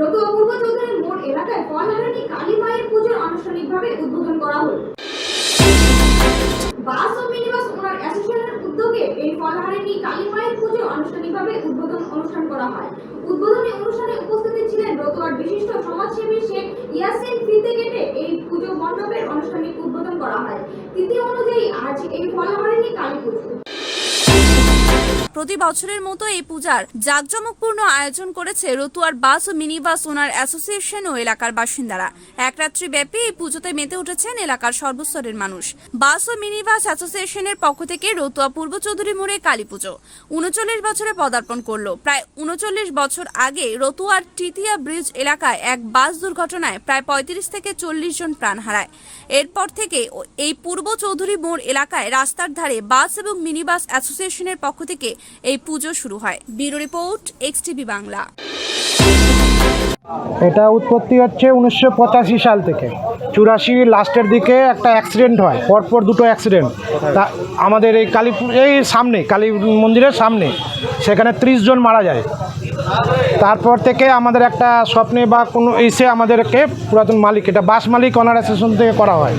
রতু অপূর্ব চৌধুরীর মোড় এলাকায় ফলহারানি কালী মায়ের পুজোর আনুষ্ঠানিকভাবে উদ্বোধন করা হলো। বাস ও মিনিবাস ওনার অ্যাসোসিয়েশনের উদ্যোগে এই ফলহারিণী কালী মায়ের পুজো আনুষ্ঠানিকভাবে উদ্বোধন অনুষ্ঠান করা হয়। উদ্বোধনী অনুষ্ঠানে উপস্থিত ছিলেন রতোয়ার বিশিষ্ট সমাজসেবী শেখ ইয়াসিন ফিতে গেটে এই পুজো মণ্ডপের আনুষ্ঠানিক উদ্বোধন করা হয়। তিথি অনুযায়ী আজ এই ফলহারিণী কালী পুজো। প্রতি বছরের মতো এই পূজার জাঁকজমকপূর্ণ আয়োজন করেছে রতুয়ার বাস ও মিনি বাস ওনার অ্যাসোসিয়েশন ও এলাকার বাসিন্দারা। এক রাত্রি ব্যাপী এই পুজোতে মেতে উঠেছেন এলাকার সর্বস্তরের মানুষ। বাস ও মিনি বাস অ্যাসোসিয়েশনের পক্ষ থেকে রতুয়া পূর্ব চৌধুরী মোড়ে কালী পুজো। উনচল্লিশ বছরে পদার্পণ করল। প্রায় উনচল্লিশ বছর আগে রতুয়ার তৃতীয়া ব্রিজ এলাকায় এক বাস দুর্ঘটনায় প্রায় পঁয়ত্রিশ থেকে চল্লিশ জন প্রাণ হারায়। এরপর থেকে এই পূর্ব চৌধুরী মোড় এলাকায় রাস্তার ধারে বাস এবং মিনি বাস অ্যাসোসিয়েশনের পক্ষ থেকে এই পুজো শুরু হয়। Bureau report, X TV Bangla. এটা উৎপত্তি হচ্ছে উনিশশো পঁচাশি সাল থেকে। চুরাশি লাস্টের দিকে একটা অ্যাক্সিডেন্ট হয়, পরপর দুটো অ্যাক্সিডেন্ট তা আমাদের এই কালীপুর এই সামনে, কালী মন্দিরের সামনে, সেখানে ত্রিশ জন মারা যায়। তারপর থেকে আমাদের একটা স্বপ্নে বা কোনো এসে আমাদেরকে পুরাতন মালিক, এটা বাস মালিক অনার অ্যাসোসিয়েশন থেকে করা হয়।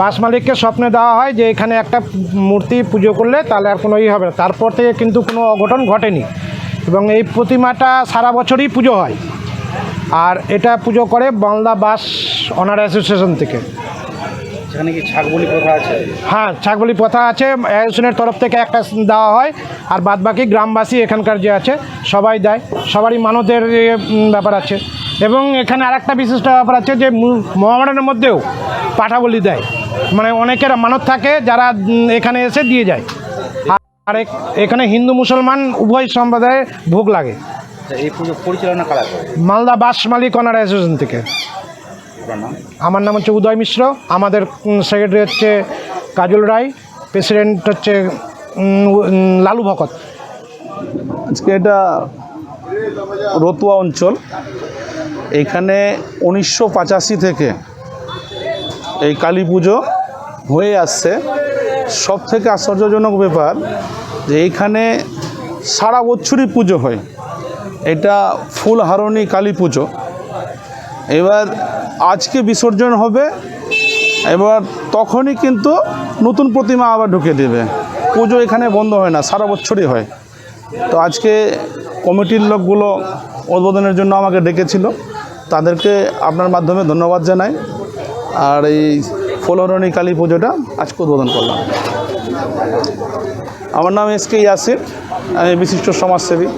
বাস মালিককে স্বপ্নে দেওয়া হয় যে এখানে একটা মূর্তি পুজো করলে তাহলে আর কোনো ই হবে না। তারপর থেকে কিন্তু কোনো অঘটন ঘটেনি এবং এই প্রতিমাটা সারা বছরই পুজো হয়। আর এটা পুজো করে বাংলা বাস অনার অ্যাসোসিয়েশন থেকে। সেখানে কি ছাগবলি প্রথা আছে? হ্যাঁ ছাগলি প্রথা আছে। অ্যাসোসিয়েশনের তরফ থেকে একটা দেওয়া হয়। আর বাদবাকি গ্রামবাসী এখানকার যে আছে সবাই দেয়। সবারই মানতের ব্যাপার আছে। এবং এখানে আরেকটা বিশিষ্ট ব্যাপার আছে যে মহামারানের মধ্যেও পাঠা বলি দেয়। মানে অনেকের মানত থাকে যারা এখানে এসে দিয়ে যায়। আর- আর এখ- এখানে হিন্দু মুসলমান উভয় সম্প্রদায়ে ভোগ লাগে। আচ্ছা, এই পুজো পরিচালনা কারা করে? মালদা বাস মালিক অনার অ্যাসোসিয়েশন থেকে। আমার নাম হচ্ছে উদয় মিশ্র। আমাদের সেক্রেটারি হচ্ছে কাজল রায়। প্রেসিডেন্ট হচ্ছে লালু ভকত। আজকে এটা রতুয়া অঞ্চল। এখানে উনিশশো পঁচাশি থেকে এই কালী পুজো হয়ে আসছে। সব থেকে আশ্চর্যজনক ব্যাপার যে এইখানে সারা বছরই পুজো হয়। এটা ফুলহারণী কালী পুজো। এবার আজকে বিসর্জন হবে, এবার তখনই কিন্তু নতুন প্রতিমা আবার ঢুকে দেবে। পুজো এখানে বন্ধ হয় না, সারা বছরই হয়। তো আজকে কমিটির লোকগুলো উদ্বোধনের জন্য আমাকে ডেকেছিল। তাদেরকে আপনার মাধ্যমে ধন্যবাদ জানাই। আর এই ফলরণী কালী পুজোটা আজকে উদ্বোধন করলাম। আমার নাম এস কে ইয়াসির, আমি বিশিষ্ট সমাজসেবী।